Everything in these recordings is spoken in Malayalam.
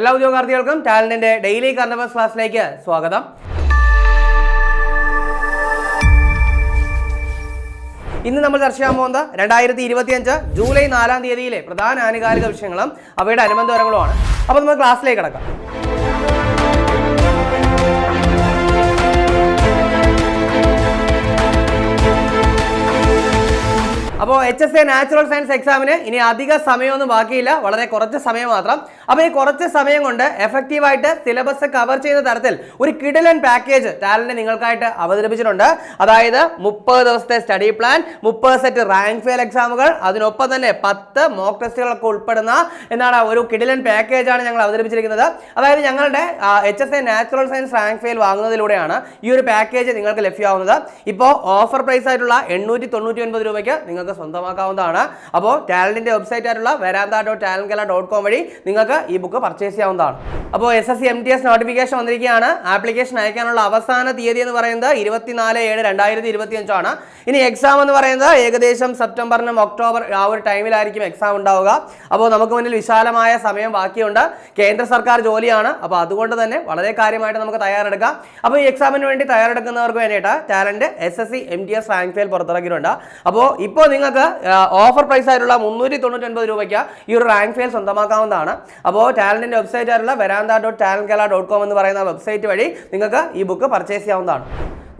എല്ലാ ഉദ്യോഗാർത്ഥികൾക്കും ടാലന്റിന്റെ ഡെയിലി കറണ്ട് ക്ലാസ്സിലേക്ക് സ്വാഗതം. ഇന്ന് നമ്മൾ ചർച്ച ചെയ്യാൻ പോകുന്നത് രണ്ടായിരത്തി ഇരുപത്തി അഞ്ച് ജൂലൈ നാലാം തീയതിയിലെ പ്രധാന ആനുകാലിക വിഷയങ്ങളും അവയുടെ ആണ് അപ്പോൾ നമ്മൾ ക്ലാസ്സിലേക്ക് കിടക്കാം. അപ്പോൾ H S A natural science എക്സാമിന് ഇനി അധിക സമയമൊന്നും ബാക്കിയില്ല. വളരെ കുറച്ച് സമയം മാത്രം. അപ്പോൾ ഈ കുറച്ച് സമയം കൊണ്ട് എഫക്റ്റീവായിട്ട് സിലബസ് കവർ ചെയ്യുന്ന തരത്തിൽ ഒരു കിടലൻ പാക്കേജ് ടാലന്റ് നിങ്ങൾക്കായിട്ട് അവതരിപ്പിച്ചിട്ടുണ്ട്. അതായത് മുപ്പത് ദിവസത്തെ സ്റ്റഡി പ്ലാൻ മുപ്പത് സെറ്റ് റാങ്ക് ഫെയിൽ എക്സാമുകൾ അതിനൊപ്പം തന്നെ പത്ത് മോക്ക് ടെസ്റ്റുകളൊക്കെ ഉൾപ്പെടുന്ന എന്താണ് ഒരു കിടിലൻ പാക്കേജാണ് ഞങ്ങൾ അവതരിപ്പിച്ചിരിക്കുന്നത്. അതായത് ഞങ്ങളുടെ H S A natural science rank file വാങ്ങുന്നതിലൂടെയാണ് ഈ ഒരു പാക്കേജ് നിങ്ങൾക്ക് ലഭ്യമാവുന്നത്. ഇപ്പോൾ ഓഫർ പ്രൈസ് ആയിട്ടുള്ള എണ്ണൂറ്റി തൊണ്ണൂറ്റി ഒൻപത് രൂപയ്ക്ക് നിങ്ങൾക്ക് സ്വന്തമാക്കാവുന്നതാണ്. അപ്പോൾ ടാലന്റിന്റെ വെബ്സൈറ്റ് ആയിട്ടുള്ള വരാന്ത ഡോട്ട് ടാലന്റ് കല ഡോട്ട് കോം വഴി നിങ്ങൾക്ക് ഈ ബുക്ക് പർച്ചേസ് ചെയ്യാവുന്നതാണ്. അപ്പോൾ S S C M T S notification വന്നിരിക്കുകയാണ്. ആപ്ലിക്കേഷൻ അയക്കാനുള്ള അവസാന തീയതി എന്ന് പറയുന്നത് ഇരുപത്തിനാല് ഏഴ് രണ്ടായിരത്തി ഇരുപത്തി അഞ്ചാണ് ഇനി എക്സാം എന്ന് പറയുന്നത് ഏകദേശം സെപ്റ്റംബറിനും ഒക്ടോബർ ആ ഒരു ടൈമിലായിരിക്കും എക്സാം ഉണ്ടാവുക. അപ്പോൾ നമുക്ക് മുന്നിൽ വിശാലമായ സമയം ബാക്കിയുണ്ട്. കേന്ദ്ര സർക്കാർ ജോലിയാണ്. അപ്പോൾ അതുകൊണ്ട് തന്നെ വളരെ കാര്യമായിട്ട് നമുക്ക് തയ്യാറെടുക്കാം. അപ്പോൾ ഈ എക്സാമിന് വേണ്ടി തയ്യാറെടുക്കുന്നവർക്ക് വേണ്ടിയിട്ട് Talent S S C M T S rank file പുറത്തിറക്കിയിട്ടുണ്ട്. അപ്പോൾ ഇപ്പോൾ നിങ്ങൾക്ക് ഓഫർ പ്രൈസ് ആയിട്ടുള്ള മുന്നൂറ്റി തൊണ്ണൂറ്റി ഒൻപത് രൂപയ്ക്ക് ഈ ഒരു റാങ്ക് ഫെയിൽ സ്വന്തമാക്കാവുന്നതാണ്. അപ്പോൾ ടാലന്റിന്റെ വെബ്സൈറ്റ് ആയിട്ടുള്ള വരാന്ത dot Talent Kerala dot com എന്ന് പറയുന്ന വെബ്സൈറ്റ് വഴി നിങ്ങൾക്ക് ഈ ബുക്ക് പർച്ചേസ് ചെയ്യാവുന്നതാണ്.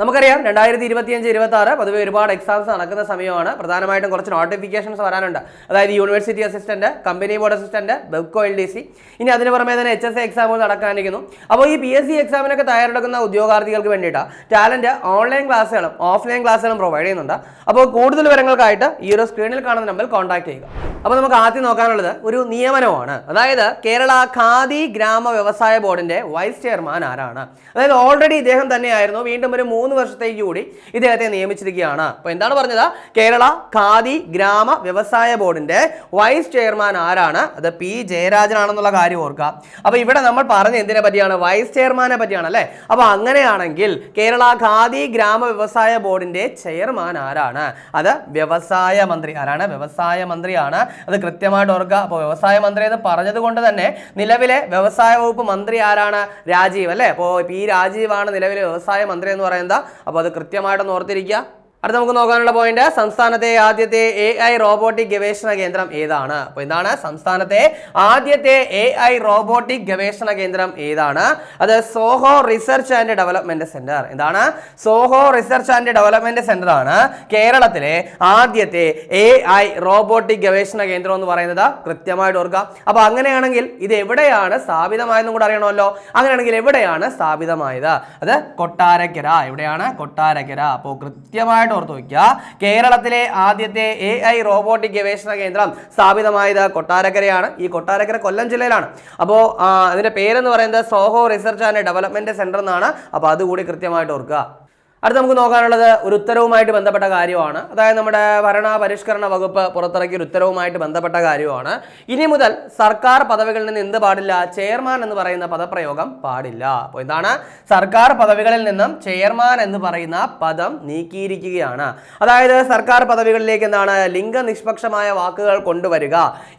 നമുക്കറിയാം രണ്ടായിരത്തി ഇരുപത്തിയഞ്ച് ഇരുപത്തി ആറ് പൊതുവെ ഒരുപാട് എക്സാംസ് നടക്കുന്ന സമയമാണ്. പ്രധാനമായിട്ടും കുറച്ച് നോട്ടിഫിക്കേഷൻസ് വരാനുണ്ട്. അതായത് university assistant company board assistant Bevco L D C ഇനി അതിന് പുറമെ തന്നെ എച്ച് എസ് എക്സാമുകൾ നടക്കാനിരിക്കുന്നു. അപ്പോൾ ഈ പി എസ് സി എക്സാമിനൊക്കെ തയ്യാറെടുക്കുന്ന ഉദ്യോഗാർത്ഥികൾക്ക് വേണ്ടിയിട്ട് ടാലന്റ് ഓൺലൈൻ ക്ലാസ്സുകളും ഓഫ്ലൈൻ ക്ലാസ്സുകളും പ്രൊവൈഡ് ചെയ്യുന്നുണ്ട്. അപ്പോൾ കൂടുതൽ വിവരങ്ങൾക്കായിട്ട് ഈ ഒരു സ്ക്രീനിൽ കാണുന്ന നമ്പറിൽ കോൺടാക്ട് ചെയ്യുക. അപ്പോൾ നമുക്ക് ആദ്യം നോക്കാനുള്ളത് ഒരു നിയമനമാണ്. അതായത് കേരള ഖാദി ഗ്രാമ വ്യവസായ ബോർഡിന്റെ വൈസ് ചെയർമാൻ ആരാണ്? അതായത് ഓൾറെഡി ഇദ്ദേഹം തന്നെയായിരുന്നു. വീണ്ടും ഒരു മൂന്ന് വർഷത്തേക്ക് കൂടി ഇദ്ദേഹത്തെ നിയമിച്ചിരിക്കുകയാണ്. അപ്പോൾ എന്താണ് പറഞ്ഞത്? കേരള ഖാദി ഗ്രാമ വ്യവസായ ബോർഡിന്റെ വൈസ് ചെയർമാൻ ആരാണ്? അത് പി ജയരാജനാണെന്നുള്ള കാര്യം ഓർക്കുക. അപ്പോൾ ഇവിടെ നമ്മൾ പറഞ്ഞ എന്തിനെ പറ്റിയാണ്? വൈസ് ചെയർമാനെ പറ്റിയാണ് അല്ലേ? അപ്പോൾ അങ്ങനെയാണെങ്കിൽ കേരള ഖാദി ഗ്രാമ വ്യവസായ ബോർഡിന്റെ ചെയർമാൻ ആരാണ്? അത് വ്യവസായ മന്ത്രി. ആരാണ്? വ്യവസായ മന്ത്രിയാണ്. അത് കൃത്യമായിട്ട് ഓർക്കുക. അപ്പോൾ വ്യവസായ മന്ത്രി എന്ന് പറഞ്ഞത് കൊണ്ട് തന്നെ നിലവിലെ വ്യവസായ വകുപ്പ് മന്ത്രി ആരാണ്? രാജീവ് അല്ലേ? അപ്പോൾ പി രാജീവാണ് നിലവിലെ വ്യവസായ മന്ത്രി എന്ന് പറയുന്നത്. അപ്പോൾ അത് കൃത്യമായിട്ടൊന്ന് ഓർത്തിരിക്കുക. അടുത്ത നമുക്ക് നോക്കാനുള്ള പോയിന്റ് സംസ്ഥാനത്തെ ആദ്യത്തെ എ ഐ റോബോട്ടിക് ഗവേഷണ കേന്ദ്രം ഏതാണ്? അപ്പോൾ എന്താണ്? സംസ്ഥാനത്തെ ആദ്യത്തെ എ ഐ റോബോട്ടിക് ഗവേഷണ കേന്ദ്രം ഏതാണ്? അത് Zoho research and development centre. എന്താണ്? Zoho research and development centre ആണ് കേരളത്തിലെ ആദ്യത്തെ എ ഐ റോബോട്ടിക് ഗവേഷണ കേന്ദ്രം എന്ന് പറയുന്നത്. കൃത്യമായിട്ട് ഓർക്കുക. അപ്പോൾ അങ്ങനെയാണെങ്കിൽ ഇത് എവിടെയാണ് സ്ഥാപിതമായതെന്നും കൂടെ അറിയണമല്ലോ. അങ്ങനെയാണെങ്കിൽ എവിടെയാണ് സ്ഥാപിതമായത്? അത് കൊട്ടാരക്കര. എവിടെയാണ്? കൊട്ടാരക്കര. അപ്പോൾ കൃത്യമായിട്ട് ഓർത്ത് വയ്ക്കുക. കേരളത്തിലെ ആദ്യത്തെ എ ഐ റോബോട്ടിക് ഗവേഷണ കേന്ദ്രം സ്ഥാപിതമായത് കൊട്ടാരക്കരയാണ്. ഈ കൊട്ടാരക്കര കൊല്ലം ജില്ലയിലാണ്. അപ്പോൾ അതിന്റെ പേരെന്ന് പറയുന്നത് Zoho research and development centre എന്നാണ്. അപ്പോൾ അതുകൂടി കൃത്യമായിട്ട് ഓർക്കുക. അടുത്ത നമുക്ക് നോക്കാനുള്ളത് ഒരു ഉത്തരവുമായിട്ട് ബന്ധപ്പെട്ട കാര്യമാണ്. അതായത് നമ്മുടെ ഭരണ പരിഷ്കരണ വകുപ്പ് പുറത്തിറക്കിയ ഒരു ഉത്തരവുമായിട്ട് ബന്ധപ്പെട്ട കാര്യമാണ്. ഇനി മുതൽ സർക്കാർ പദവികളിൽ നിന്ന് എന്ത് പാടില്ല? ചെയർമാൻ എന്ന് പറയുന്ന പദപ്രയോഗം പാടില്ല. അപ്പോൾ എന്താണ്? സർക്കാർ പദവികളിൽ നിന്നും ചെയർമാൻ എന്ന് പറയുന്ന പദം നീക്കിയിരിക്കുകയാണ്. അതായത് സർക്കാർ പദവികളിലേക്ക് എന്താണ്? ലിംഗനിഷ്പക്ഷമായ വാക്കുകൾ കൊണ്ടുവരിക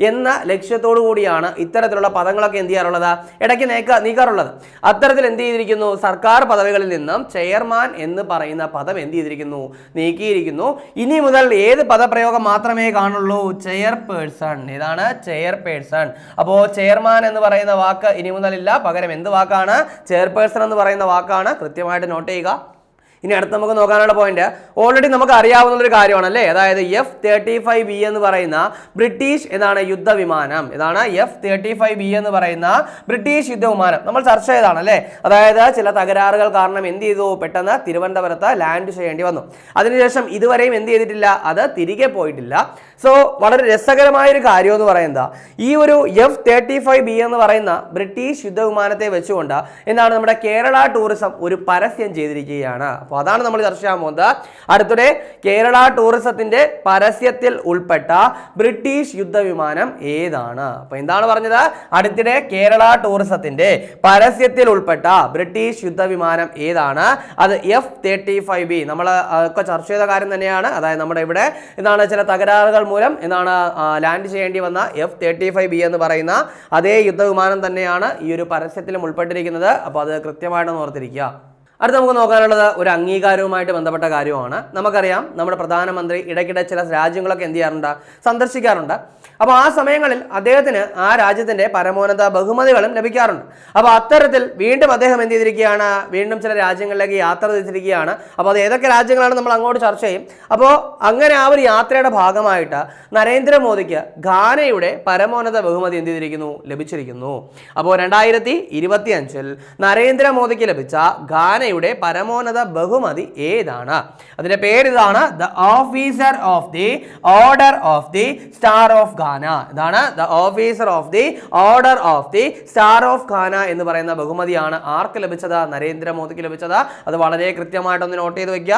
എന്ന ലക്ഷ്യത്തോടു കൂടിയാണ് ഇത്തരത്തിലുള്ള പദങ്ങളൊക്കെ എന്ത് ചെയ്യാറുള്ളത്? ഇടയ്ക്ക് നീക്ക നീക്കാറുള്ളത്. അത്തരത്തിൽ എന്ത് ചെയ്തിരിക്കുന്നു? സർക്കാർ പദവികളിൽ നിന്നും ചെയർമാൻ എന്ന് പറയുന്ന പദം എന്ത് ചെയ്തിരിക്കുന്നു? നീക്കിയിരിക്കുന്നു. ഇനി മുതൽ ഏത് പദപ്രയോഗം മാത്രമേ കാണുള്ളൂ? ചെയർപേഴ്സൺ ഏതാണ് ചെയർപേഴ്സൺ അപ്പോൾ ചെയർമാൻ എന്ന് പറയുന്ന വാക്ക് ഇനി മുതൽ ഇല്ല പകരം എന്ത് വാക്കാണ്? ചെയർപേഴ്സൺ എന്ന് പറയുന്ന വാക്കാണ്. കൃത്യമായിട്ട് നോട്ട് ചെയ്യുക. ഇനി അടുത്ത് നമുക്ക് നോക്കാനുള്ള പോയിന്റ് ഓൾറെഡി നമുക്ക് അറിയാവുന്ന ഒരു കാര്യമാണ് അല്ലേ അതായത് എഫ് തേർട്ടി ഫൈവ് ബി എന്ന് പറയുന്ന ബ്രിട്ടീഷ് എന്നാണ് യുദ്ധവിമാനം. ഇതാണ് എഫ് തേർട്ടി ഫൈവ് ബി എന്ന് പറയുന്ന ബ്രിട്ടീഷ് യുദ്ധവിമാനം. നമ്മൾ ചർച്ച ചെയ്താണ് അല്ലേ അതായത് ചില തകരാറുകൾ കാരണം എന്ത് ചെയ്തു? പെട്ടെന്ന് തിരുവനന്തപുരത്ത് ലാൻഡ് ചെയ്യേണ്ടി വന്നു. അതിനുശേഷം ഇതുവരെയും എന്ത് ചെയ്തിട്ടില്ല? അത് തിരികെ പോയിട്ടില്ല. സോ വളരെ രസകരമായ ഒരു കാര്യം എന്ന് പറയുന്നത് ഈ ഒരു എഫ് തേർട്ടി ഫൈവ് ബി എന്ന് പറയുന്ന ബ്രിട്ടീഷ് യുദ്ധവിമാനത്തെ വെച്ചുകൊണ്ട് എന്താണ് നമ്മുടെ കേരള ടൂറിസം ഒരു പരസ്യം ചെയ്തിരിക്കുകയാണ്. അപ്പോൾ അതാണ് നമ്മൾ ചർച്ച ചെയ്യാൻ പോകുന്നത്. അടുത്തിടെ കേരള ടൂറിസത്തിന്റെ പരസ്യത്തിൽ ഉൾപ്പെട്ട ബ്രിട്ടീഷ് യുദ്ധവിമാനം ഏതാണ്? അപ്പോൾ എന്താണ് പറഞ്ഞത്? അടുത്തിടെ കേരള ടൂറിസത്തിന്റെ പരസ്യത്തിൽ ഉൾപ്പെട്ട ബ്രിട്ടീഷ് യുദ്ധവിമാനം ഏതാണ്? അത് എഫ് തേർട്ടി ഫൈവ് ബി നമ്മൾ ഒക്കെ ചർച്ച ചെയ്ത കാര്യം തന്നെയാണ്. അതായത് നമ്മുടെ ഇവിടെ എന്താണ് ചില തകരാറുകൾ മൂലം എന്താണ് ലാൻഡ് ചെയ്യേണ്ടി വന്ന എഫ് തേർട്ടി ഫൈവ് ബി എന്ന് പറയുന്ന അതേ യുദ്ധവിമാനം തന്നെയാണ് ഈ ഒരു പരസ്യത്തിലും ഉൾപ്പെട്ടിരിക്കുന്നത്. അപ്പോൾ അത് കൃത്യമായിട്ടൊന്ന് ഓർത്തിരിക്കുക. അടുത്ത നമുക്ക് നോക്കാനുള്ളത് ഒരു അംഗീകാരവുമായിട്ട് ബന്ധപ്പെട്ട കാര്യമാണ്. നമുക്കറിയാം നമ്മുടെ പ്രധാനമന്ത്രി ഇടയ്ക്കിടെ ചില രാജ്യങ്ങളൊക്കെ എന്ത് ചെയ്യാറുണ്ട്? സന്ദർശിക്കാറുണ്ട്. അപ്പോൾ ആ സമയങ്ങളിൽ അദ്ദേഹത്തിന് ആ രാജ്യത്തിന്റെ പരമോന്നത ബഹുമതികളും ലഭിക്കാറുണ്ട്. അപ്പോൾ അത്തരത്തിൽ വീണ്ടും അദ്ദേഹം എന്ത് ചെയ്തിരിക്കുകയാണ്? വീണ്ടും ചില രാജ്യങ്ങളിലേക്ക് യാത്ര ചെയ്തിരിക്കുകയാണ്. അപ്പോൾ അത് ഏതൊക്കെ രാജ്യങ്ങളാണ് നമ്മൾ അങ്ങോട്ട് ചർച്ച ചെയ്യും? അപ്പോൾ അങ്ങനെ ആ ഒരു യാത്രയുടെ ഭാഗമായിട്ട് നരേന്ദ്രമോദിക്ക് ഘാനയുടെ പരമോന്നത ബഹുമതി എന്ത് ചെയ്തിരിക്കുന്നു? ലഭിച്ചിരിക്കുന്നു. അപ്പോൾ രണ്ടായിരത്തി ഇരുപത്തി അഞ്ചിൽ നരേന്ദ്രമോദിക്ക് ലഭിച്ച ഘാനയുടെ പരമോന്നത ബഹുമതി ഏതാണ്? അതിന്റെ പേര് ഇതാണ് the officer of the order of the star of Ghana ഇതാണ് the officer of the order of the star of Ghana എന്ന് പറയുന്ന ബഹുമതിയാണ്. ആർക്ക് ലഭിച്ചത്? നരേന്ദ്രമോദിക്ക് ലഭിച്ചത്. അത് വളരെ കൃത്യമായിട്ടൊന്ന് നോട്ട് ചെയ്ത് വെക്കുക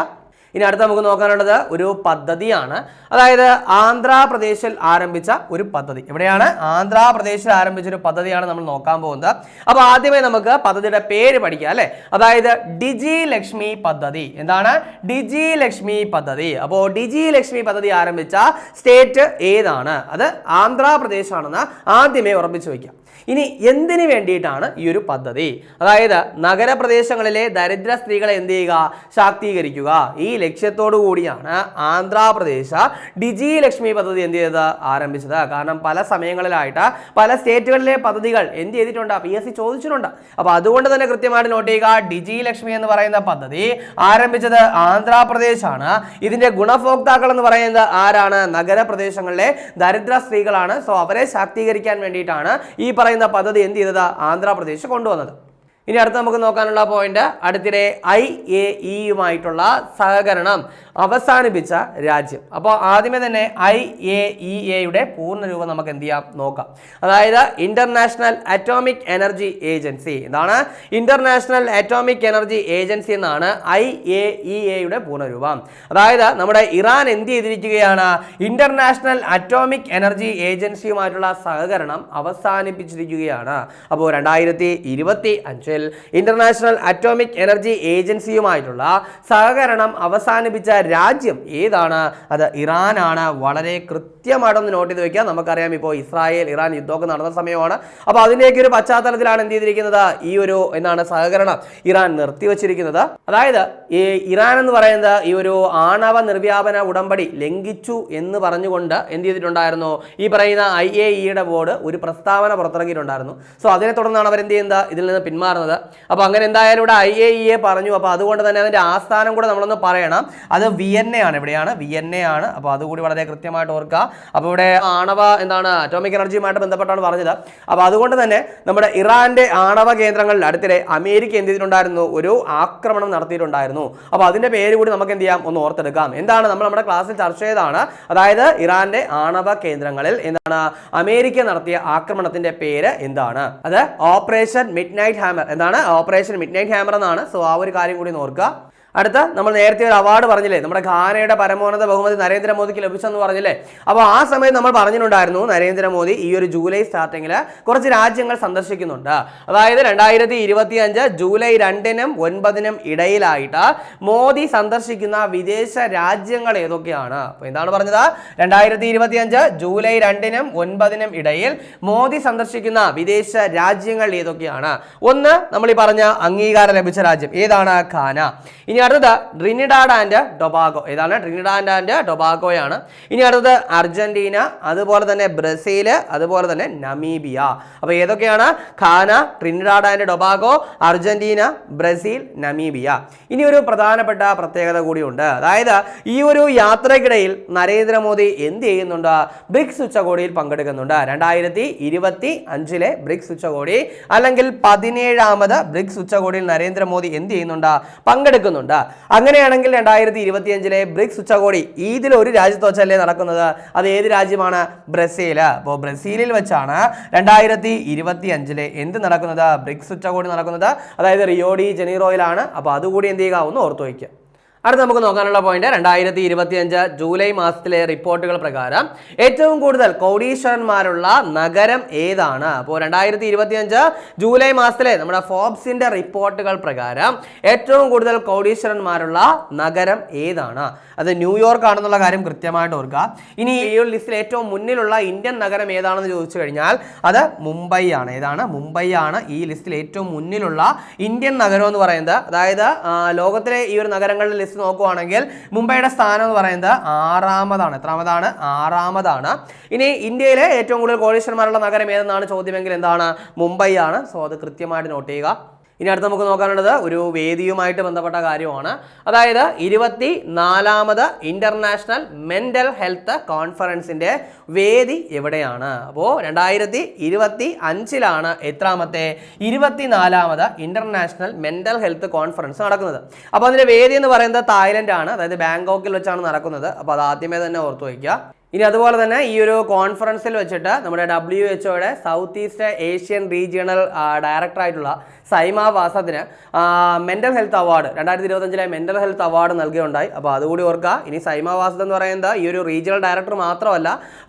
ഇനി അടുത്ത നമുക്ക് നോക്കാനുള്ളത് ഒരു പദ്ധതിയാണ്. അതായത് ആന്ധ്രാപ്രദേശിൽ ആരംഭിച്ച ഒരു പദ്ധതി. എവിടെയാണ്? ആന്ധ്രാപ്രദേശിൽ ആരംഭിച്ച ഒരു പദ്ധതിയാണ് നമ്മൾ നോക്കാൻ പോകുന്നത്. അപ്പോൾ ആദ്യമേ നമുക്ക് പദ്ധതിയുടെ പേര് പഠിക്കാം അല്ലേ? അതായത് ഡിജി ലക്ഷ്മി പദ്ധതി. എന്താണ്? ഡിജി ലക്ഷ്മി പദ്ധതി. അപ്പോൾ ഡിജി ലക്ഷ്മി പദ്ധതി ആരംഭിച്ച സ്റ്റേറ്റ് ഏതാണ്? അത് ആന്ധ്രാപ്രദേശ് ആണെന്ന് ആദ്യമേ ഉറപ്പിച്ചു വയ്ക്കാം ഇനി എന്തിനു വേണ്ടിയിട്ടാണ് ഈ ഒരു പദ്ധതി? അതായത് നഗരപ്രദേശങ്ങളിലെ ദരിദ്ര സ്ത്രീകളെ എന്ത് ചെയ്യുക? ശാക്തീകരിക്കുക. ഈ ലക്ഷ്യത്തോടു കൂടിയാണ് ആന്ധ്രാപ്രദേശ്. ഡിജി ലക്ഷ്മി പദ്ധതി എന്ത് ചെയ്തത്? ആരംഭിച്ചത്. കാരണം പല സമയങ്ങളിലായിട്ട് പല സ്റ്റേറ്റുകളിലെ പദ്ധതികൾ എന്ത് ചെയ്തിട്ടുണ്ട്? പി എസ് സി ചോദിച്ചിട്ടുണ്ട്. അപ്പോൾ അതുകൊണ്ട് തന്നെ കൃത്യമായിട്ട് നോട്ട് ചെയ്യുക. ഡിജി ലക്ഷ്മി എന്ന് പറയുന്ന പദ്ധതി ആരംഭിച്ചത് ആന്ധ്രാപ്രദേശാണ്. ഇതിന്റെ ഗുണഭോക്താക്കൾ എന്ന് പറയുന്നത് ആരാണ്? നഗരപ്രദേശങ്ങളിലെ ദരിദ്ര സ്ത്രീകളാണ്. സോ അവരെ ശാക്തീകരിക്കാൻ വേണ്ടിയിട്ടാണ് ഈ പറയുന്ന പദ്ധതി എന്ത് ചെയ്തത്? ആന്ധ്രാപ്രദേശ് കൊണ്ടുവന്നത്. ഇനി അടുത്ത് നമുക്ക് നോക്കാനുള്ള പോയിന്റ് അടുത്തിടെ ഐ എ ഇയുമായിട്ടുള്ള സഹകരണം അവസാനിപ്പിച്ച രാജ്യം. അപ്പോൾ ആദ്യമേ തന്നെ ഐ എ ഇ എയുടെ പൂർണരൂപം നമുക്ക് എന്ത് ചെയ്യാം? നോക്കാം. അതായത് ഇന്റർനാഷണൽ അറ്റോമിക് എനർജി ഏജൻസി എന്താണ്? ഇന്റർനാഷണൽ അറ്റോമിക് എനർജി ഏജൻസി എന്നാണ് ഐ എ ഇ എയുടെ പൂർണരൂപം. അതായത് നമ്മുടെ ഇറാൻ എന്ത് ചെയ്തിരിക്കുകയാണ്? ഇന്റർനാഷണൽ അറ്റോമിക് എനർജി ഏജൻസിയുമായിട്ടുള്ള സഹകരണം അവസാനിപ്പിച്ചിരിക്കുകയാണ്. അപ്പോൾ രണ്ടായിരത്തി ഇരുപത്തി അഞ്ചിൽ ഇന്റർനാഷണൽ അറ്റോമിക് എനർജി ഏജൻസിയുമായിട്ടുള്ള സഹകരണം അവസാനിപ്പിച്ച രാജ്യം ഏതാണ്? അത് ഇറാനാണ്. വളരെ കൃത്യമായിട്ടൊന്ന് നോട്ട് ചെയ്ത് വെക്കുക. നമുക്കറിയാം ഇപ്പോൾ ഇസ്രായേൽ ഇറാൻ യുദ്ധമൊക്കെ നടന്ന സമയമാണ്. അപ്പോൾ അതിന്റെയൊക്കെ ഒരു പശ്ചാത്തലത്തിലാണ് എന്ത് ചെയ്തിരിക്കുന്നത്? ഈ ഒരു എന്താണ് സഹകരണം ഇറാൻ നിർത്തിവച്ചിരിക്കുന്നത്. അതായത് ഈ ഇറാൻ എന്ന് പറയുന്നത് ഈ ഒരു ആണവ നിർവ്യാപന ഉടമ്പടി ലംഘിച്ചു എന്ന് പറഞ്ഞുകൊണ്ട് എന്ത് ചെയ്തിട്ടുണ്ടായിരുന്നു? ഈ പറയുന്ന ഐ എ ഇയുടെ ബോർഡ് ഒരു പ്രസ്താവന പുറത്തിറങ്ങിയിട്ടുണ്ടായിരുന്നു. സോ അതിനെ തുടർന്നാണ് അവർ എന്ത് ചെയ്യുന്നത്? ഇതിൽ നിന്ന് പിന്മാറുന്നത്. അപ്പോൾ അങ്ങനെ എന്തായാലും ഇവിടെ ഐ എ ഇ എ പറഞ്ഞു. അപ്പോൾ അതുകൊണ്ട് തന്നെ അതിന്റെ ആസ്ഥാനം കൂടെ നമ്മളൊന്ന് പറയണം. അത് വിയന്നയാണ് ഇവിടെയാണ് ആണ്. അപ്പോൾ അതുകൂടി വളരെ കൃത്യമായിട്ട് ഓർക്കുക. അപ്പോൾ ഇവിടെ ആണവ എന്താണ് അറ്റോമിക് എനർജിയുമായിട്ട് ബന്ധപ്പെട്ടാണ് പറഞ്ഞത്. അപ്പോൾ അതുകൊണ്ട് തന്നെ നമ്മുടെ ഇറാന്റെ ആണവ കേന്ദ്രങ്ങളിൽ അടുത്തിടെ അമേരിക്ക എന്ത് ചെയ്തിട്ടുണ്ടായിരുന്നു? ഒരു ആക്രമണം നടത്തിയിട്ടുണ്ടായിരുന്നു. അപ്പോൾ അതിന്റെ പേര് കൂടി നമുക്ക് എന്ത് ചെയ്യാം? ഒന്ന് ഓർത്തെടുക്കാം. എന്താണ് നമ്മൾ നമ്മുടെ ക്ലാസ്സിൽ ചർച്ച ചെയ്തതാണ്. അതായത് ഇറാന്റെ ആണവ കേന്ദ്രങ്ങളിൽ എന്താണ് അമേരിക്ക നടത്തിയ ആക്രമണത്തിന്റെ പേര് എന്താണ്? അത് ഓപ്പറേഷൻ മിഡ് നൈറ്റ് ഹാമർ എന്താണ്? ഓപ്പറേഷൻ മിഡ് നൈറ്റ് ഹാമർ എന്നാണ്. സോ ആ ഒരു കാര്യം കൂടി ഒന്ന് ഓർക്കുക. അടുത്ത നമ്മൾ നേരത്തെ ഒരു അവാർഡ് പറഞ്ഞില്ലേ? നമ്മുടെ ഘാനയുടെ പരമോന്നത ബഹുമതി നരേന്ദ്രമോദിക്ക് ലഭിച്ചെന്ന് പറഞ്ഞില്ലേ? അപ്പോൾ ആ സമയത്ത് നമ്മൾ പറഞ്ഞിട്ടുണ്ടായിരുന്നു നരേന്ദ്രമോദി ഈ ഒരു ജൂലൈ സ്റ്റാർട്ടിങ്ങിൽ കുറച്ച് രാജ്യങ്ങൾ സന്ദർശിക്കുന്നുണ്ട്. അതായത് രണ്ടായിരത്തി ഇരുപത്തി അഞ്ച് ജൂലൈ രണ്ടിനും ഒൻപതിനും ഇടയിലായിട്ട് മോദി സന്ദർശിക്കുന്ന വിദേശ രാജ്യങ്ങൾ ഏതൊക്കെയാണ്? അപ്പോൾ എന്താണ് പറഞ്ഞത്? രണ്ടായിരത്തി ഇരുപത്തി അഞ്ച് ജൂലൈ രണ്ടിനും ഒൻപതിനും ഇടയിൽ മോദി സന്ദർശിക്കുന്ന വിദേശ രാജ്യങ്ങൾ ഏതൊക്കെയാണ്? ഒന്ന് നമ്മൾ ഈ പറഞ്ഞ അംഗീകാരം ലഭിച്ച രാജ്യം. ഏതാണ്? ഖാന ഇനി അടുത്തത് ട്രിനിഡാഡ് ആൻഡ് ടൊബാഗോ ഏതാണ് ട്രിനിഡാഡ് ആൻഡ് ടൊബാഗോയാണ് ഇനി അടുത്തത് അർജന്റീന അതുപോലെ തന്നെ ബ്രസീൽ അതുപോലെ തന്നെ നമീബിയ അപ്പോൾ ഏതൊക്കെയാണ്? Ghana Trinidad and Tobago Argentina Brazil Namibia ഇനി ഒരു പ്രധാനപ്പെട്ട പ്രത്യേകത കൂടിയുണ്ട്. അതായത് ഈ ഒരു യാത്രയ്ക്കിടയിൽ നരേന്ദ്രമോദി എന്ത് ചെയ്യുന്നുണ്ട്? ബ്രിക്സ് ഉച്ചകോടിയിൽ പങ്കെടുക്കുന്നുണ്ട്. രണ്ടായിരത്തി ഇരുപത്തി അഞ്ചിലെ ബ്രിക്സ് ഉച്ചകോടി അല്ലെങ്കിൽ പതിനേഴാമത് ബ്രിക്സ് ഉച്ചകോടിയിൽ നരേന്ദ്രമോദി എന്ത് ചെയ്യുന്നുണ്ട്? പങ്കെടുക്കുന്നുണ്ട്. അങ്ങനെയാണെങ്കിൽ രണ്ടായിരത്തി ഇരുപത്തി അഞ്ചിലെ ബ്രിക്സ് ഉച്ചകോടി ഇതിൽ ഒരു രാജ്യത്ത് വെച്ചല്ലേ നടക്കുന്നത്? അത് ഏത് രാജ്യമാണ്? ബ്രസീൽ. അപ്പോൾ ബ്രസീലിൽ വെച്ചാണ് രണ്ടായിരത്തി ഇരുപത്തി അഞ്ചിലെ എന്ത് നടക്കുന്നത്? ബ്രിക്സ് ഉച്ചകോടി നടക്കുന്നത്. അതായത് റിയോഡി ജനീറോയിലാണ്. അപ്പോൾ അതുകൂടി എന്ത് ചെയ്യുക? ഒന്ന് ഓർത്തു വയ്ക്കുക. അടുത്ത നമുക്ക് നോക്കാനുള്ള പോയിന്റ് രണ്ടായിരത്തി ഇരുപത്തി അഞ്ച് ജൂലൈ മാസത്തിലെ റിപ്പോർട്ടുകൾ പ്രകാരം ഏറ്റവും കൂടുതൽ കോടീശ്വരന്മാരുള്ള നഗരം ഏതാണ്? അപ്പോൾ രണ്ടായിരത്തി ഇരുപത്തി അഞ്ച് ജൂലൈ മാസത്തിലെ നമ്മുടെ ഫോബ്സിന്റെ റിപ്പോർട്ടുകൾ പ്രകാരം ഏറ്റവും കൂടുതൽ കോടീശ്വരന്മാരുള്ള നഗരം ഏതാണ്? അത് ന്യൂയോർക്ക് ആണെന്നുള്ള കാര്യം കൃത്യമായിട്ട് ഓർക്കുക. ഇനി ഈ ഒരു ലിസ്റ്റിൽ ഏറ്റവും മുന്നിലുള്ള ഇന്ത്യൻ നഗരം ഏതാണെന്ന് ചോദിച്ചു കഴിഞ്ഞാൽ അത് മുംബൈ ആണ്. ഏതാണ്? മുംബൈ ആണ് ഈ ലിസ്റ്റിൽ ഏറ്റവും മുന്നിലുള്ള ഇന്ത്യൻ നഗരം എന്ന് പറയുന്നത്. അതായത് ലോകത്തിലെ ഈ ഒരു നഗരങ്ങളുടെ ലിസ്റ്റ് നോക്കുവാണെങ്കിൽ മുംബൈയുടെ സ്ഥാനം എന്ന് പറയുന്നത് ആറാമതാണ്. എത്രാമതാണ്? ആറാമതാണ്. ഇനി ഇന്ത്യയിലെ ഏറ്റവും കൂടുതൽ കോടീശ്വരന്മാരുള്ള നഗരം ഏതെന്നാണ് ചോദ്യമെങ്കിൽ എന്താണ്? മുംബൈ ആണ് സോ അത് കൃത്യമായിട്ട് നോട്ട് ചെയ്യുക. ഇനി അടുത്ത് നമുക്ക് നോക്കാനുള്ളത് ഒരു വേദിയുമായിട്ട് ബന്ധപ്പെട്ട കാര്യമാണ്. അതായത് ഇരുപത്തി നാലാമത് ഇന്റർനാഷണൽ മെന്റൽ ഹെൽത്ത് കോൺഫറൻസിന്റെ വേദി എവിടെയാണ്? അപ്പോൾ രണ്ടായിരത്തി ഇരുപത്തി അഞ്ചിലാണ് എത്രാമത്തെ ഇരുപത്തിനാലാമത് ഇന്റർനാഷണൽ മെന്റൽ ഹെൽത്ത് കോൺഫറൻസ് നടക്കുന്നത്. അപ്പോൾ അതിന്റെ വേദി എന്ന് പറയുന്നത് തായ്ലൻഡ് ആണ് അതായത് ബാങ്കോക്കിൽ വെച്ചാണ് നടക്കുന്നത്. അപ്പോൾ അത് ആദ്യമേ തന്നെ ഓർത്തു വയ്ക്കുക. ഇനി അതുപോലെ തന്നെ ഈ ഒരു കോൺഫറൻസിൽ വെച്ചിട്ട് നമ്മുടെ ഡബ്ല്യു എച്ച് ഒയുടെ south east Asian regional director ആയിട്ടുള്ള സൈമ വാസത്തിന് മെന്റൽ ഹെൽത്ത് അവാർഡ് രണ്ടായിരത്തി ഇരുപത്തഞ്ചിലെ മെന്റൽ ഹെൽത്ത് അവാർഡ് നൽകുകയുണ്ടായി അപ്പോൾ അതുകൂടി ഓർക്കുക ഇനി സൈമ വാസദ് എന്ന് പറയുന്നത് ഈ ഒരു റീജിയണൽ ഡയറക്ടർ മാത്രമല്ല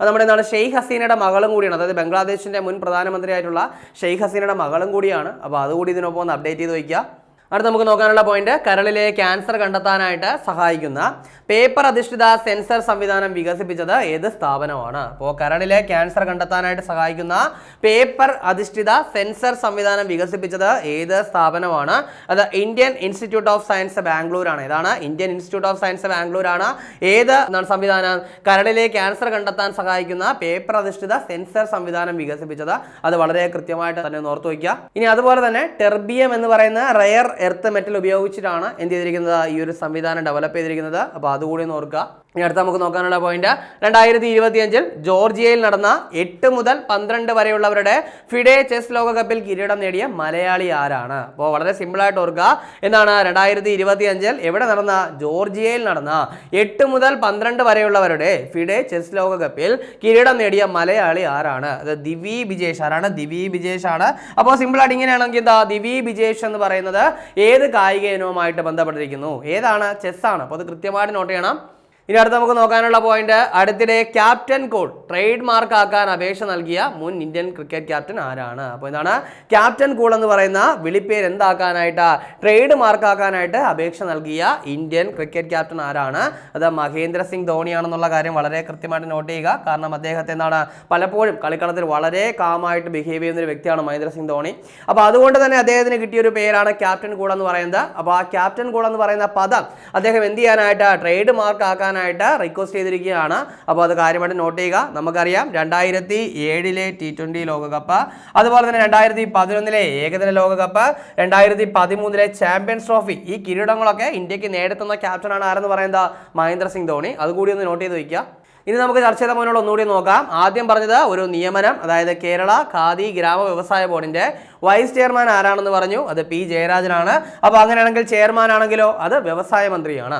നമ്മുടെ എന്താണ് ഷെയ്ഖ് ഹസീനയുടെ മകളും കൂടിയാണ്. അതായത് ബംഗ്ലാദേശിന്റെ മുൻ പ്രധാനമന്ത്രിയായിട്ടുള്ള ഷെയ്ഖ് ഹസീനയുടെ മകളും കൂടിയാണ്. അപ്പോൾ അതുകൂടി ഇതിനൊപ്പം ഒന്ന് അപ്ഡേറ്റ് ചെയ്ത് വയ്ക്കുക. അടുത്ത നമുക്ക് നോക്കാനുള്ള പോയിന്റ് കരളിലെ ക്യാൻസർ കണ്ടെത്താനായിട്ട് സഹായിക്കുന്ന പേപ്പർ അധിഷ്ഠിത സെൻസർ സംവിധാനം വികസിപ്പിച്ചത് ഏത് സ്ഥാപനമാണ്? അപ്പോൾ കരളിലെ ക്യാൻസർ കണ്ടെത്താനായിട്ട് സഹായിക്കുന്ന പേപ്പർ അധിഷ്ഠിത സെൻസർ സംവിധാനം വികസിപ്പിച്ചത് ഏത് സ്ഥാപനമാണ്? അത് Indian Institute of Science Bangalore ആണ് ഇതാണ് Indian Institute of Science Bangalore ആണ് ഏത് സംവിധാനം? കരളിലെ ക്യാൻസർ കണ്ടെത്താൻ സഹായിക്കുന്ന പേപ്പർ അധിഷ്ഠിത സെൻസർ സംവിധാനം വികസിപ്പിച്ചത്. അത് വളരെ കൃത്യമായിട്ട് തന്നെ ഓർത്തു വയ്ക്കുക. ഇനി അതുപോലെ തന്നെ ടെർബിയം എന്ന് പറയുന്ന റയർ എർത്ത് മെറ്റൽ ഉപയോഗിച്ചിട്ടാണ് എന്ത് ചെയ്തിരിക്കുന്നത്? ഈ ഒരു സംവിധാനം ഡെവലപ്പ് ചെയ്തിരിക്കുന്നത്. അപ്പോൾ അതുകൂടി ഒന്ന് ഓർക്കുക. ഇനി അടുത്ത നമുക്ക് നോക്കാനുള്ള പോയിന്റ് രണ്ടായിരത്തി ഇരുപത്തി അഞ്ചിൽ ജോർജിയയിൽ നടന്ന എട്ട് മുതൽ പന്ത്രണ്ട് വരെയുള്ളവരുടെ ഫിഡെ ചെസ് ലോകകപ്പിൽ കിരീടം നേടിയ മലയാളി ആരാണ്? അപ്പോൾ വളരെ സിമ്പിളായിട്ട് ഓർക്കുക. എന്നാണ് രണ്ടായിരത്തി ഇരുപത്തി അഞ്ചിൽ എവിടെ നടന്ന ജോർജിയയിൽ നടന്ന എട്ട് മുതൽ പന്ത്രണ്ട് വരെയുള്ളവരുടെ ഫിഡെ ചെസ് ലോകകപ്പിൽ കിരീടം നേടിയ മലയാളി ആരാണ്? അത് ദിവി ബിജേഷ്. ആരാണ്? ദിവി ബിജേഷ് ആണ്. അപ്പോൾ സിമ്പിളായിട്ട് ഇങ്ങനെയാണെങ്കിൽ എന്താ ദിവി ബിജേഷ് എന്ന് പറയുന്നത് ഏത് കായിക ഇനവുമായിട്ട് ബന്ധപ്പെട്ടിരിക്കുന്നു? ഏതാണ്? ചെസ്സാണ്. അപ്പോൾ അത് കൃത്യമായിട്ട് നോട്ട് ചെയ്യണം. ഇനി അടുത്ത് നമുക്ക് നോക്കാനുള്ള പോയിന്റ് അടുത്തിടെ ക്യാപ്റ്റൻ കോഡ് ട്രേഡ് മാർക്ക് ആക്കാൻ അപേക്ഷ നൽകിയ മുൻ ഇന്ത്യൻ ക്രിക്കറ്റ് ക്യാപ്റ്റൻ ആരാണ്? അപ്പോൾ എന്താണ് ക്യാപ്റ്റൻ കൂൾ എന്ന് പറയുന്ന വിളിപ്പേര് എന്താക്കാനായിട്ട് ട്രേഡ് മാർക്ക് ആക്കാനായിട്ട് അപേക്ഷ നൽകിയ ഇന്ത്യൻ ക്രിക്കറ്റ് ക്യാപ്റ്റൻ ആരാണ്? അത് മഹേന്ദ്ര സിംഗ് ധോണിയാണെന്നുള്ള കാര്യം വളരെ കൃത്യമായിട്ട് നോട്ട് ചെയ്യുക. കാരണം അദ്ദേഹത്തെ എന്താണ് പലപ്പോഴും കളിക്കളത്തിൽ വളരെ കാമായിട്ട് ബിഹേവ് ചെയ്യുന്ന ഒരു വ്യക്തിയാണ് മഹേന്ദ്ര സിംഗ് ധോണി. അപ്പോൾ അതുകൊണ്ട് തന്നെ അദ്ദേഹത്തിന് കിട്ടിയ ഒരു പേരാണ് ക്യാപ്റ്റൻ കൂൾ എന്ന് പറയുന്നത്. അപ്പോൾ ആ ക്യാപ്റ്റൻ കൂൾ എന്ന് പറയുന്ന പദം അദ്ദേഹം എന്ത് ചെയ്യാനായിട്ട് ട്രേഡ് മാർക്ക് ആക്കാനായിട്ട് റിക്വസ്റ്റ് ചെയ്തിരിക്കുകയാണ്. അപ്പോൾ അത് കാര്യമായിട്ട് നോട്ട് ചെയ്യുക. നമുക്കറിയാം രണ്ടായിരത്തി ഏഴിലെ ടി ട്വന്റി ലോകകപ്പ് അതുപോലെ തന്നെ രണ്ടായിരത്തി പതിനൊന്നിലെ ഏകദിന ലോകകപ്പ് രണ്ടായിരത്തി പതിമൂന്നിലെ ചാമ്പ്യൻസ് ട്രോഫി ഈ കിരീടങ്ങളൊക്കെ ഇന്ത്യയ്ക്ക് നേടുത്തുന്ന ക്യാപ്റ്റനാണ് ആരെന്ന് പറയുന്നത് മഹേന്ദ്ര സിംഗ് ധോണി. അതുകൂടി ഒന്ന് നോട്ട് ചെയ്ത് വയ്ക്കുക ഇനി നമുക്ക് ചർച്ച ചെയ്ത മുന്നോട് ഒന്നുകൂടി നോക്കാം. ആദ്യം പറഞ്ഞത് ഒരു നിയമനം അതായത് കേരള ഖാദി ഗ്രാമ വ്യവസായ ബോർഡിന്റെ വൈസ് ചെയർമാൻ ആരാണെന്ന് പറഞ്ഞു. അത് പി ജയരാജനാണ്. അപ്പോൾ അങ്ങനെയാണെങ്കിൽ ചെയർമാൻ ആണെങ്കിലോ അത് വ്യവസായ മന്ത്രിയാണ്.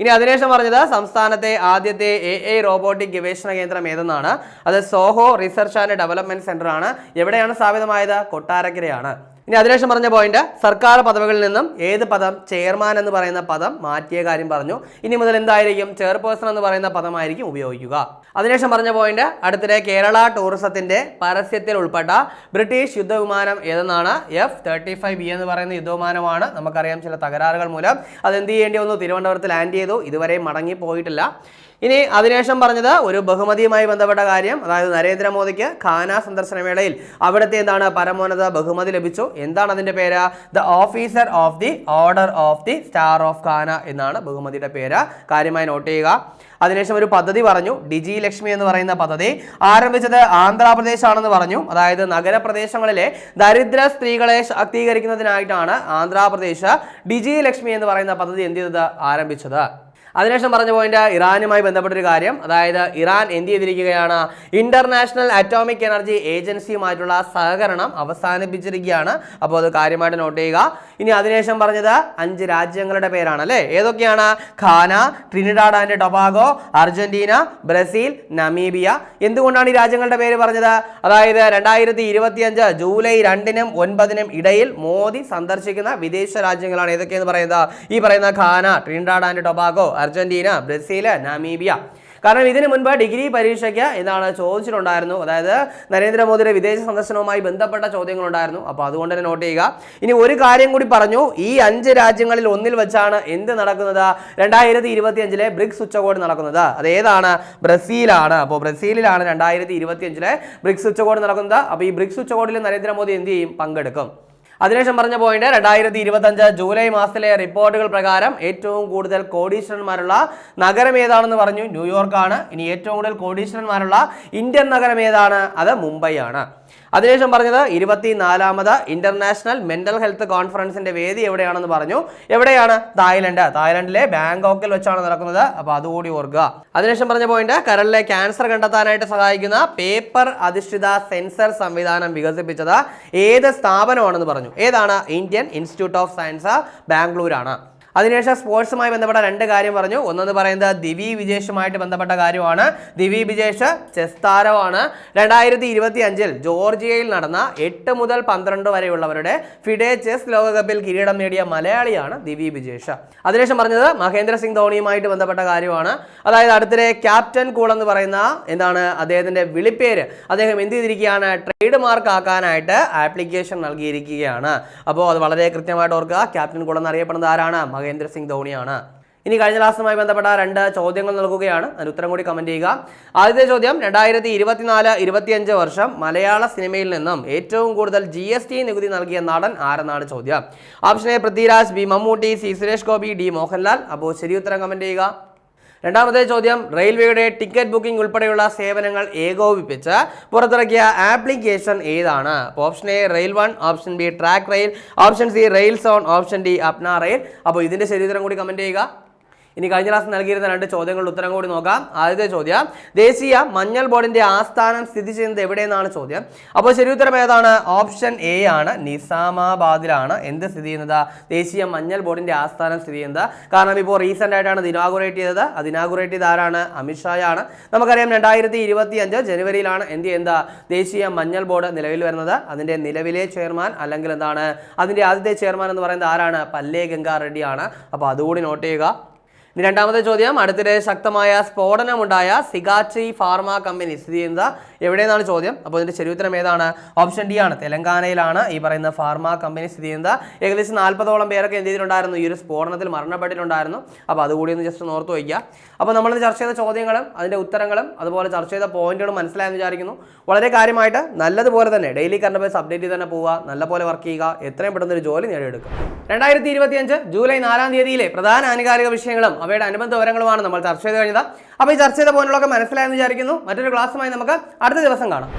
ഇനി അതിനുശേഷം പറഞ്ഞത് സംസ്ഥാനത്തെ ആദ്യത്തെ എ ഐ റോബോട്ടിക് ഗവേഷണ കേന്ദ്രം ഏതെന്നാണ്? അത് Zoho research and development centre ആണ് എവിടെയാണ് സ്ഥാപിതമായത്? കൊട്ടാരക്കരയാണ്. ഇനി അതിനുശേഷം പറഞ്ഞ പോയിന്റ് സർക്കാർ പദവികളിൽ നിന്നും ഏത് പദം ചെയർമാൻ എന്ന് പറയുന്ന പദം മാറ്റിയ കാര്യം പറഞ്ഞു. ഇനി മുതൽ എന്തായിരിക്കും? ചെയർപേഴ്സൺ എന്ന് പറയുന്ന പദമായിരിക്കും ഉപയോഗിക്കുക. അതിനുശേഷം പറഞ്ഞ പോയിന്റ് അടുത്തിടെ കേരള ടൂറിസത്തിന്റെ പരസ്യത്തിൽ ഉൾപ്പെട്ട ബ്രിട്ടീഷ് യുദ്ധവിമാനം ഏതെന്നാണ്? എഫ് തേർട്ടി ഫൈവ് ബി എന്ന് പറയുന്ന യുദ്ധവിമാനമാണ്. നമുക്കറിയാം ചില തകരാറുകൾ മൂലം. അത് എന്ത് ചെയ്യേണ്ടി വന്നു? തിരുവനന്തപുരത്ത് ലാൻഡ് ചെയ്തു. ഇതുവരെ മടങ്ങി പോയിട്ടില്ല ഇനി അതിനുശേഷം പറഞ്ഞത് ഒരു ബഹുമതിയുമായി ബന്ധപ്പെട്ട കാര്യം. അതായത് നരേന്ദ്രമോദിക്ക് ഖാന സന്ദർശന വേളയിൽ അവിടുത്തെ എന്താണ് പരമോന്നത ബഹുമതി ലഭിച്ചു? എന്താണ് അതിന്റെ പേര്? The officer of the order of the star of Ghana എന്നാണ് ബഹുമതിയുടെ പേര്. കാര്യമായി നോട്ട് ചെയ്യുക. അതിനുശേഷം ഒരു പദ്ധതി പറഞ്ഞു. ഡിജി ലക്ഷ്മി എന്ന് പറയുന്ന പദ്ധതി. ആരംഭിച്ചത് ആന്ധ്രാപ്രദേശ് ആണെന്ന് പറഞ്ഞു. അതായത് നഗരപ്രദേശങ്ങളിലെ ദരിദ്ര സ്ത്രീകളെ ശാക്തീകരിക്കുന്നതിനായിട്ടാണ് ആന്ധ്രാപ്രദേശ് ഡിജി ലക്ഷ്മി എന്ന് പറയുന്ന പദ്ധതി എന്ത് ചെയ്തത്? ആരംഭിച്ചത്. അതിനുശേഷം പറഞ്ഞ പോയിന്റ് ഇറാനുമായി ബന്ധപ്പെട്ടൊരു കാര്യം. അതായത് ഇറാൻ എന്ത് ചെയ്തിരിക്കുകയാണ്? ഇന്റർനാഷണൽ അറ്റോമിക് എനർജി ഏജൻസിയുമായിട്ടുള്ള സഹകരണം അവസാനിപ്പിച്ചിരിക്കുകയാണ്. അപ്പോൾ അത് കാര്യമായിട്ട് നോട്ട് ചെയ്യുക. ഇനി അതിനുശേഷം പറഞ്ഞത് അഞ്ച് രാജ്യങ്ങളുടെ പേരാണ് അല്ലേ ഏതൊക്കെയാണ്? Ghana Trinidad and Tobago Argentina Brazil Namibia. എന്തുകൊണ്ടാണ് ഈ രാജ്യങ്ങളുടെ പേര് പറഞ്ഞത്? അതായത് രണ്ടായിരത്തി ഇരുപത്തിയഞ്ച് ജൂലൈ രണ്ടിനും ഒൻപതിനും ഇടയിൽ മോദി സന്ദർശിക്കുന്ന വിദേശ രാജ്യങ്ങളാണ് ഏതൊക്കെയെന്ന് പറയുന്നത്? ഈ പറയുന്ന Ghana Trinidad and Tobago Argentina Brazil Namibia. കാരണം ഇതിനു മുൻപ് ഡിഗ്രി പരീക്ഷയ്ക്ക് എന്താണ് ചോദിച്ചിട്ടുണ്ടായിരുന്നു. അതായത് നരേന്ദ്രമോദിയുടെ വിദേശ സന്ദർശനവുമായി ബന്ധപ്പെട്ട ചോദ്യങ്ങളുണ്ടായിരുന്നു. അപ്പോൾ അതുകൊണ്ട് തന്നെ നോട്ട് ചെയ്യുക. ഇനി ഒരു കാര്യം കൂടി പറഞ്ഞു. ഈ അഞ്ച് രാജ്യങ്ങളിൽ ഒന്നിൽ വെച്ചാണ് എന്ത് നടക്കുന്നത്? രണ്ടായിരത്തി ഇരുപത്തി അഞ്ചിലെ ബ്രിക്സ് ഉച്ചകോടി നടക്കുന്നത്. അതേതാണ് ബ്രസീലാണ്. അപ്പോൾ ബ്രസീലിലാണ് രണ്ടായിരത്തി ഇരുപത്തി അഞ്ചിലെ ബ്രിക്സ് ഉച്ചകോടി നടക്കുന്നത്. അപ്പോൾ ഈ ബ്രിക്സ് ഉച്ചകോടിയിൽ നരേന്ദ്രമോദി എന്ത് ചെയ്യും? പങ്കെടുക്കും. അതിനുശേഷം പറഞ്ഞ പോയിന്റ് രണ്ടായിരത്തി ഇരുപത്തഞ്ച് ജൂലൈ മാസത്തിലെ റിപ്പോർട്ടുകൾ പ്രകാരം ഏറ്റവും കൂടുതൽ കോടീശ്വരന്മാരുള്ള നഗരം ഏതാണെന്ന് പറഞ്ഞു. ന്യൂയോർക്കാണ്. ഇനി ഏറ്റവും കൂടുതൽ കോടീശ്വരന്മാരുള്ള ഇന്ത്യൻ നഗരം ഏതാണ്? അത് മുംബൈ ആണ് അതിനുശേഷം പറഞ്ഞത് ഇരുപത്തിനാലാമത് ഇന്റർനാഷണൽ മെന്റൽ ഹെൽത്ത് കോൺഫറൻസിന്റെ വേദി എവിടെയാണെന്ന് പറഞ്ഞു. എവിടെയാണ്? തായ്ലൻഡ്. തായ്ലൻഡിലെ ബാങ്കോക്കിൽ വെച്ചാണ് നടക്കുന്നത്. അപ്പോൾ അതുകൂടി ഓർക്കുക. അതിനുശേഷം പറഞ്ഞ പോയിന്റ് കരളിലെ ക്യാൻസർ കണ്ടെത്താനായിട്ട് സഹായിക്കുന്ന പേപ്പർ അധിഷ്ഠിത സെൻസർ സംവിധാനം വികസിപ്പിച്ചത് ഏത് സ്ഥാപനമാണെന്ന് പറഞ്ഞു. ഏതാണ്? ഇന്ത്യൻ ഇൻസ്റ്റിറ്റ്യൂട്ട് ഓഫ് സയൻസ് ബാംഗ്ലൂരാണ്. അതിനുശേഷം സ്പോർട്സുമായി ബന്ധപ്പെട്ട രണ്ട് കാര്യം പറഞ്ഞു. ഒന്നെന്ന് പറയുന്നത് ദിവി വിജേഷുമായിട്ട് ബന്ധപ്പെട്ട കാര്യമാണ്. ദിവി വിജേഷ് ചെസ് താരമാണ് രണ്ടായിരത്തി ഇരുപത്തി അഞ്ചിൽ ജോർജിയയിൽ നടന്ന എട്ട് മുതൽ പന്ത്രണ്ട് വരെയുള്ളവരുടെ ഫിഡേ ചെസ് ലോകകപ്പിൽ കിരീടം നേടിയ മലയാളിയാണ് ദിവി വിജേഷ്. അതിനുശേഷം പറഞ്ഞത് മഹേന്ദ്ര സിംഗ് ധോണിയുമായിട്ട് ബന്ധപ്പെട്ട കാര്യമാണ്. അതായത് അടുത്തിടെ ക്യാപ്റ്റൻ കൂൾ എന്ന് പറയുന്ന എന്താണ് അദ്ദേഹത്തിന്റെ വിളിപ്പേര്. അദ്ദേഹം എന്ത് ചെയ്തിരിക്കുകയാണ്? ട്രേഡ് മാർക്ക് ആക്കാനായിട്ട് ആപ്ലിക്കേഷൻ നൽകിയിരിക്കുകയാണ്. അപ്പോൾ അത് വളരെ കൃത്യമായിട്ട് ഓർക്കുക. ക്യാപ്റ്റൻ കൂൾ എന്നറിയപ്പെടുന്നത് ആരാണ്? മഹേന്ദ്ര സിംഗ് ധോണിയാണ്. ഇനി കഴിഞ്ഞ ക്ലാസ്സുമായി ബന്ധപ്പെട്ട രണ്ട് ചോദ്യങ്ങൾ നൽകുകയാണ്. അതിന് ഉത്തരം കൂടി കമന്റ് ചെയ്യുക. ആദ്യത്തെ ചോദ്യം രണ്ടായിരത്തി ഇരുപത്തിനാല് ഇരുപത്തിയഞ്ച് വർഷം മലയാള സിനിമയിൽ നിന്നും ഏറ്റവും കൂടുതൽ ജി എസ് ടി നികുതി നൽകിയ നടൻ ആരെന്നാണ് ചോദ്യം? Option A Prithviraj B Mammootty C Suresh Gopi D Mohanlal. അപ്പോൾ ശരി ഉത്തരം കമന്റ് ചെയ്യുക. രണ്ടാമത്തെ ചോദ്യം റെയിൽവേയുടെ ടിക്കറ്റ് ബുക്കിംഗ് ഉൾപ്പെടെയുള്ള സേവനങ്ങൾ ഏകോപിപ്പിച്ച് പുറത്തിറക്കിയ ആപ്ലിക്കേഷൻ ഏതാണ്? Option A rail one option B track rail option C rail zone option D Apna rail. അപ്പോൾ ഇതിന്റെ ശരീരം കൂടി കമന്റ് ചെയ്യുക. ഇനി കഴിഞ്ഞ ക്ലാസ് നൽകിയിരുന്ന രണ്ട് ചോദ്യങ്ങളുടെ ഉത്തരം കൂടി നോക്കാം. ആദ്യത്തെ ചോദ്യം ദേശീയ മഞ്ഞൾ ബോർഡിന്റെ ആസ്ഥാനം സ്ഥിതി ചെയ്യുന്നത് എവിടെയെന്നാണ് ചോദ്യം. അപ്പോൾ ശരി ഉത്തരം ഏതാണ്? ഓപ്ഷൻ എ ആണ്. നിസാമാബാദിലാണ്. എന്ത് സ്ഥിതി ചെയ്യുന്നത്? ദേശീയ മഞ്ഞൾ ബോർഡിന്റെ ആസ്ഥാനം സ്ഥിതി ചെയ്യുന്നത്. കാരണം ഇപ്പോൾ റീസെന്റ് ആയിട്ടാണ് ഇത് ഇനാഗുറേറ്റ് ചെയ്തത്. അത് ഇനാഗുറേറ്റ് ചെയ്ത ആരാണ്? അമിത്ഷായാണ് നമുക്കറിയാം രണ്ടായിരത്തി ഇരുപത്തി അഞ്ച് ജനുവരിയിലാണ് എന്ത് ചെയ്യുന്നത്? ദേശീയ മഞ്ഞൾ ബോർഡ് നിലവിൽ വരുന്നത്. അതിന്റെ നിലവിലെ ചെയർമാൻ അല്ലെങ്കിൽ എന്താണ്? അതിന്റെ ആദ്യത്തെ ചെയർമാൻ എന്ന് പറയുന്നത് ആരാണ്? പല്ലേ ഗംഗാ റെഡ്ഡിയാണ്. അപ്പോൾ അതുകൂടി നോട്ട് ചെയ്യുക. ഇനി രണ്ടാമത്തെ ചോദ്യം. അടുത്തിടെ ശക്തമായ സ്ഫോടനമുണ്ടായ സിഗാച്ചി ഫാർമ കമ്പനി. സ്ഥിതി ചെയ്യുന്നത് എവിടെയെന്നാണ് ചോദ്യം. അപ്പോൾ ഇതിന്റെ ശരിയുത്തരം ഏതാണ്? ഓപ്ഷൻ ഡി ആണ്. തെലങ്കാനയിലാണ് ഈ പറയുന്ന ഫാർമ കമ്പനി സ്ഥിതി ചെയ്യുന്നത്. ഏകദേശം നാൽപ്പതോളം പേരൊക്കെ എന്ത് ചെയ്തിട്ടുണ്ടായിരുന്നു? ഈ ഒരു സ്ഫോടനത്തിൽ മരണപ്പെട്ടിട്ടുണ്ടായിരുന്നു. അപ്പോൾ അതുകൂടി ഒന്ന് ജസ്റ്റ് ഓർത്ത് വയ്ക്കുക. അപ്പോൾ നമ്മൾ ചർച്ച ചെയ്ത ചോദ്യങ്ങളും അതിന്റെ ഉത്തരങ്ങളും അതുപോലെ ചർച്ച ചെയ്ത പോയിന്റുകളും മനസ്സിലായെന്ന് വിചാരിക്കുന്നു. വളരെ കാര്യമായിട്ട് നല്ലതുപോലെ തന്നെ ഡെയിലി കറണ്ട് ബേസ് അപ്ഡേറ്റ് ചെയ്ത് തന്നെ പോവുക. നല്ലപോലെ വർക്ക് ചെയ്യുക. എത്രയും പെട്ടെന്ന് ഒരു ജോലി നേടിയെടുക്കുക. രണ്ടായിരത്തി ഇരുപത്തിയഞ്ച് ജൂലൈ നാലാം തീയതിയിലെ പ്രധാന ആനുകാലിക വിഷയങ്ങളും അവയുടെ അനുബന്ധ വിവരങ്ങളുമാണ് നമ്മൾ ചർച്ച ചെയ്ത് കഴിഞ്ഞത്. അപ്പോൾ ഈ ചർച്ച ചെയ്ത പോയിന്റുകളൊക്കെ മനസ്സിലായെന്ന് വിചാരിക്കുന്നു. മറ്റൊരു ക്ലാസ്സുമായി നമുക്ക് അടുത്ത ദിവസം കാണാം.